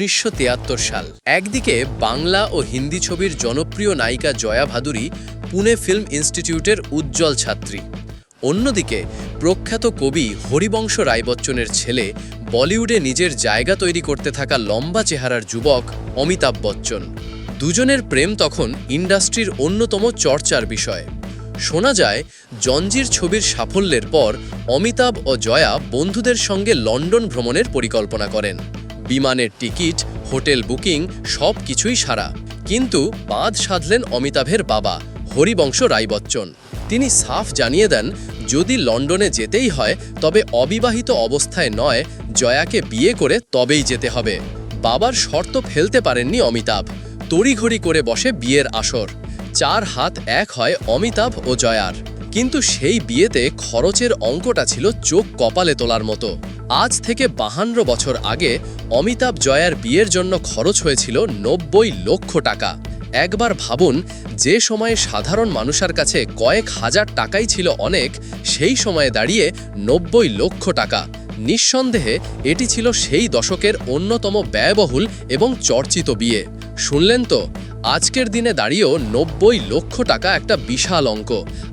উনিশশো তিয়াত্তর সাল। একদিকে বাংলা ও হিন্দি ছবির জনপ্রিয় নায়িকা জয়া ভাদুরী পুনে ফিল্ম ইনস্টিটিউটের উজ্জ্বল ছাত্রী। অন্যদিকে প্রখ্যাত কবি হরিবংশ রায় বচ্চনের ছেলে বলিউডে নিজের জায়গা তৈরি করতে থাকা লম্বা চেহারার যুবক অমিতাভ বচ্চন। দুজনের প্রেম তখন ইন্ডাস্ট্রির অন্যতম চর্চার বিষয়। শোনা যায়, জঞ্জির ছবির সাফল্যের পর অমিতাভ ও জয়া বন্ধুদের সঙ্গে লন্ডন ভ্রমণের পরিকল্পনা করেন। বিমানের টিকিট, হোটেল বুকিং, সব কিছুই সারা। কিন্তু বাদ সাধলেন অমিতাভের বাবা, হরিবংশ রায় বচ্চন তিনি সাফ জানিয়ে দেন, যদি লন্ডনে যেতেই হয়, তবে অবিবাহিত অবস্থায় নয়, জয়াকে বিয়ে করে তবেই যেতে হবে। বাবার শর্ত ফেলতে পারেননি অমিতাভ। তড়িঘড়ি করে বসে বিয়ের আসর। চার হাত এক হয় অমিতাভ ও জয়ার। কিন্তু সেই বিয়েতে খরচের অঙ্কটা ছিল চোখ কপালে তোলার মতো। আজ থেকে বাহান্ন বছর আগে অমিতাভ জয়ার বিয়ের জন্য খরচ হয়েছিল নব্বই লক্ষ টাকা। একবার ভাবুন, যে সময়ে সাধারণ মানুষের কাছে কয়েক হাজার টাকাই ছিল অনেক, সেই সময়ে দাঁড়িয়ে নব্বই লক্ষ টাকা। নিঃসন্দেহে এটি ছিল সেই দশকের অন্যতম ব্যয়বহুল এবং চর্চিত বিয়ে। শুনলেন তো? আজকের দিনে দাঁড়িয়েও নব্বই লক্ষ টাকা একটা বিশাল অঙ্ক,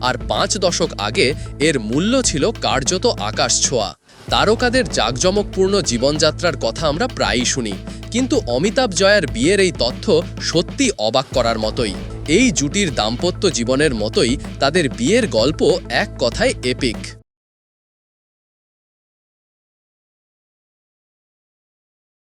আর পাঁচ দশক আগে এর মূল্য ছিল কার্যত আকাশ ছোঁয়া। তারকাদের জাঁকজমকপূর্ণ জীবনযাত্রার কথা আমরা প্রায়ই শুনি, কিন্তু অমিতাভ জয়ার বিয়ের এই তথ্য সত্যি অবাক করার মতোই। এই জুটির দাম্পত্য জীবনের মতোই তাদের বিয়ের গল্প এক কথায় এপিক।